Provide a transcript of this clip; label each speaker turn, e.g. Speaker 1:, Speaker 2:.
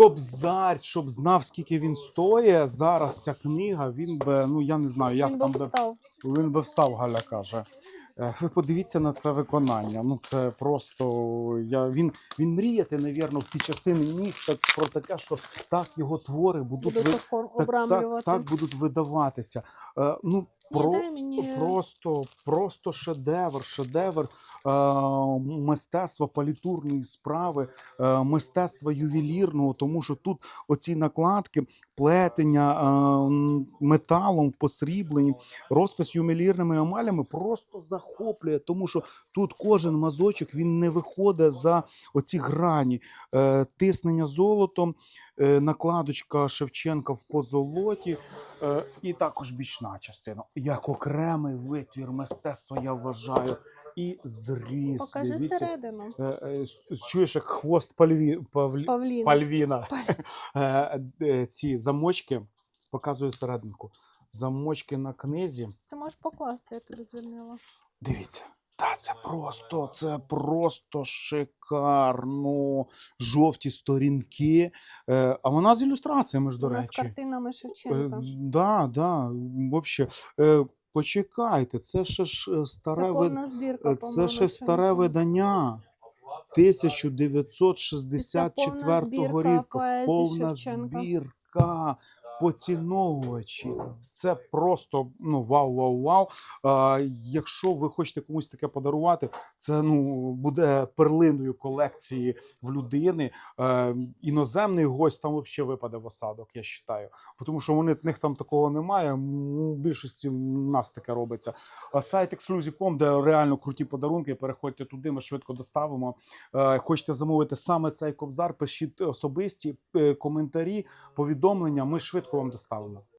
Speaker 1: Кобзар, щоб знав, скільки він стоїть. Зараз ця книга, він би, ну я не знаю, як
Speaker 2: Він
Speaker 1: там
Speaker 2: би
Speaker 1: би
Speaker 2: встав.
Speaker 1: він би встав, Галя каже. Е, Ви подивіться на це виконання. Ну це просто я він, він мріяти, навірно, в ті часи не міг так про таке, що так його твори будуть
Speaker 2: Буде
Speaker 1: ви, так, так, так будуть видаватися. Е, ну про
Speaker 2: дай мені
Speaker 1: просто, просто шедевр, шедевр е, мистецтва палітурної справи, е, мистецтва ювелірного, тому що тут оці накладки, плетення е, металом, посріблені, розпис ювелірними емалями просто захоплює, тому що тут кожен мазочок він не виходить за оці грані, е, тиснення золотом. Е, Накладочка Шевченка в позолоті, е, і також бічна частина. Як окремий витвір мистецтва, я вважаю, і зріс.
Speaker 2: покажи
Speaker 1: Дивіться,
Speaker 2: середину.
Speaker 1: е, чуєш, як хвост пальві, павлі,
Speaker 2: Павліна.
Speaker 1: пальвіна. Ці замочки, показую серединку. Замочки на книзі.
Speaker 2: Ти можеш покласти, я тобі звільнила.
Speaker 1: Дивіться. Та це просто, це просто шикарно. Жовті сторінки. Е, а вона з ілюстраціями ж, до
Speaker 2: Вона з картинами
Speaker 1: Е,
Speaker 2: Шевченка.
Speaker 1: з- да, да, вообще. Е, почекайте, це ще ж е,
Speaker 2: Це
Speaker 1: старе, вид...
Speaker 2: збірка.
Speaker 1: е, це ще старе видання. 1964
Speaker 2: збірка
Speaker 1: рівка. Повна
Speaker 2: Шевченка.
Speaker 1: Збірка поціновувачі. Це просто ну вау, вау, вау. А, якщо ви хочете комусь таке подарувати, це ну буде перлиною колекції в людини. Е, іноземний гость там взагалі випаде в осадок, я вважаю. Тому що вони в них там такого немає. У більшості в нас таке робиться. А сайт Exclusive.com, де реально круті подарунки. Переходьте туди, ми швидко доставимо. Е, Хочете замовити саме цей кобзар, пишіть особисті е, коментарі, повідомлення. Ми швидко вам доставимо.